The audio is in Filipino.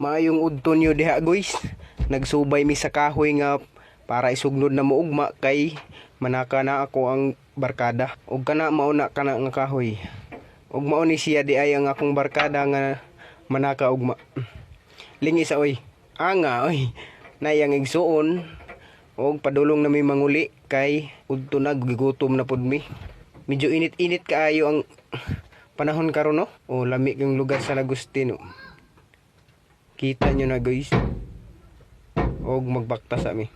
Maayong udton nyo diha guys. Nagsubay mi sa kahoy nga para isugnod na muugma kay manaka na ako ang barkada. Ug kana mauna kana nga kahoy. Ug mao ni siya di ay ang akong barkada nga manaka ugma. Lingi sa oy. Anga oy. Nayang igsuon og padulong na may manguli kay udto na gigutom na pud mi. Medyo init-init kaayo ang panahon karon no. O lami yung lugar sa Agustino. Kita nyo na guys. Og magbakta sa mi.